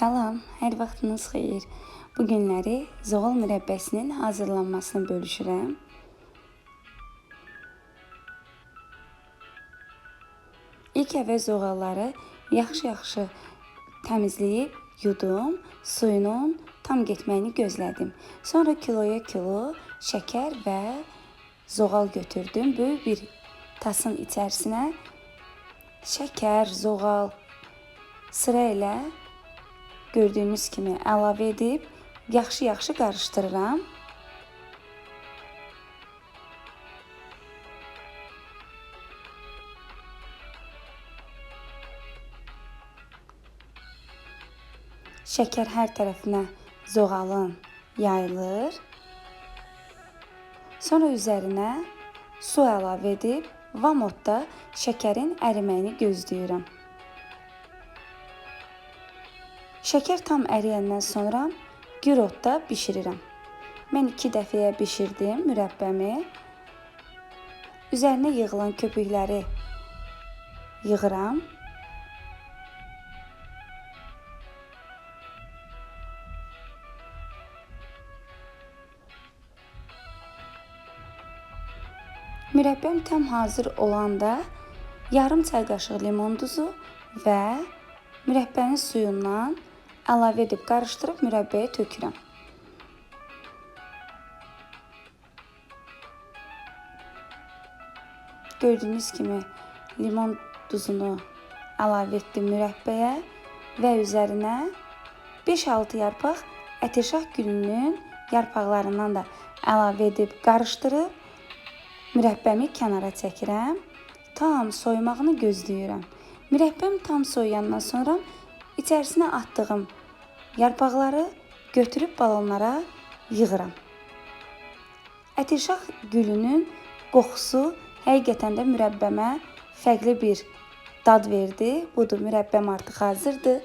Salam, hər vaxtınız xeyir. Bu günləri zoğal mürəbbəsinin hazırlanmasını bölüşürəm. İlk əvvəl zoğalları yaxşı-yaxşı təmizləyib yudum, suyunun tam getməyini gözlədim. Sonra kiloya kilo şəkər və zoğal götürdüm. Böyük bir tasın içərisinə şəkər, zoğal sıra ilə gördüyünüz kimi əlavə edib yaxşı-yaxşı qarışdırıram. Şəkər hər tərəfinə zoğalın yayılır. Sonra üzərinə su əlavə edib vamodda şəkərin əriməyini gözləyirəm. Şəkər tam əriyəndən sonra gürotda bişirirəm. Mən 2 dəfəyə bişirdim mürəbbəmi. Üzərinə yığılan köpükləri yığıram. Mürəbbəm tam hazır olanda yarım çay qaşığı limon duzu və mürəbbənin suyundan əlavə edib qarışdırıb mürəbbəyə tökürəm. Gördüyünüz kimi limon duzunu əlavə etdim mürəbbəyə və üzərinə 5-6 yarpaq ətirşah gülünün yarpaqlarından da əlavə edib qarışdırıb mürəbbəmi kənara çəkirəm. Tam soymağını gözləyirəm. Mürəbbəm tam soyuyandan sonra içərisinə atdığım yarpaqları götürüb balonlara yığıram. Ətirşah gülünün qoxusu həqiqətən də mürəbbəmə fərqli bir dad verdi. Budur, mürəbbəm artıq hazırdır.